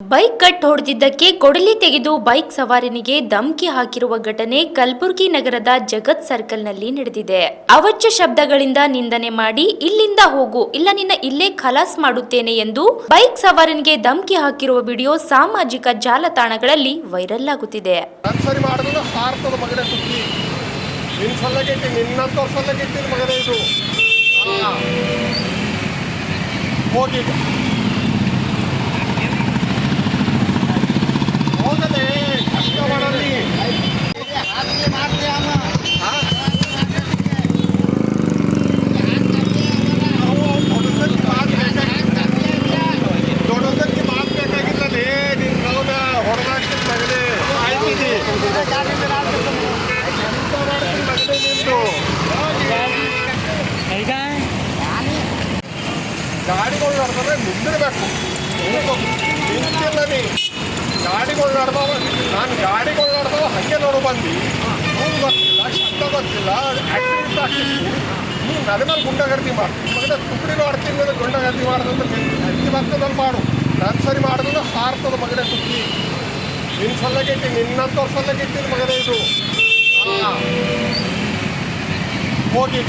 Bike cut ಹೊಡೆದಿದ್ದಕ್ಕೆ ಕೊಡಲಿ ತೆಗೆದು bike ಸವಾರನಿಗೆ ಧಮ್ಕಿ ಹಾಕಿರುವ ಘಟನೆ ಕಲಬುರಗಿ ನಗರದ ಜಗತ್ ಸರ್ಕಲ್ನಲ್ಲಿ ನಡೆದಿದೆ. ಅವಚ್ಯ ಶಬ್ದಗಳಿಂದ ನಿಂದನೆ ಮಾಡಿ ಇಲ್ಲಿಂದ ಹೋಗು, ಇಲ್ಲ ನಿನ್ನ ಇಲ್ಲೇ ಖಲಾಸ್ ಮಾಡುತ್ತೇನೆ ಎಂದು ಬೈಕ್ ಸವಾರನಿಗೆ ಧಮ್ಕಿ ಹಾಕಿರುವ ವಿಡಿಯೋ ಸಾಮಾಜಿಕ ಜಾಲತಾಣಗಳಲ್ಲಿ ವೈರಲ್ ಆಗುತ್ತಿದೆ ನಾನು ಸರಿ ಮಾಡಿದ್ರೆ ಹಾರ್ತದ ಮಗನೇ ಸುದ್ದಿ ನಿನ್ನ ಸಲ್ಲಗೆ ಇಟ್ಟು ನಿನ್ನಂತವ್ರ ಸಲ್ಲಗೆ ಇಟ್ಟಿನ ಮಗನೇ ಇದು ಹಾ. ಹೋಗಿ ಹೋಗದೆ ಕಷ್ಟ ಮಾಡಲಿ ಹಾ? ನಾವು ದೊಡ್ಡದಕ್ಕೆ ಮಾತು ಬೇಕಾಗಿಲ್ಲ ದೊಡ್ಡದಕ್ಕೆ ಮಾತು ಬೇಕಾಗಿಲ್ಲಲೇ ನಿನ್ನ ಕೌನ ಹೊಡೆದಾಕ್ತಿನ ಮಗನೇ ಆಯ್ತಿದಿ ಮಗನೇ ನಿಂದು ಈಗ ಗಾಡಿಗಳು ನಡೆದ್ರೆ ನಿಂದಿರಬೇಕು ನಿಂತಿಲ್ಲ ನೀ ಗಾಡಿಗಳು ನಡೆದವ ನಾನು ಗಾಡಿಗಳು ನಡ್ದಾವ ಹಾಗೆ ನೋಡು ಬಂದು ಗೊತ್ತಿಲ್ಲ. ಆಕ್ಸಿಡೆಂಟ್ ಆಗ್ತಿತ್ತು. ನೀನು ನನ್ನ ಮೇಲೆ ಗುಂಡಗರ್ದಿ ಮಾಡ್ತೀನಿ ಮಗನ ತುಕಡಿ ಮಾಡ್ತೀನಿ ಮೇಲೆ ಗುಂಡಗರ್ದಿ ಮಾಡಿದ್ರೆ ಅಜ್ಜಿ ಬರ್ತದಲ್ಲಿ ಮಾಡು. ನಾನು ಸರಿ ಮಾಡಿದ್ರೆ ಹಾರ್ತದ ಮಗನೇ ತುಪ್ಪಿ ನಿನ್ನ ಸಲ್ಲಗೆ ಇಟ್ಟು ನಿನ್ನಂತವ್ರ ಸಲ್ಲಗೆ ಇಟ್ಟಿದ್ದು ಮಗನೇ ಇದು. ಹೋಗಿ.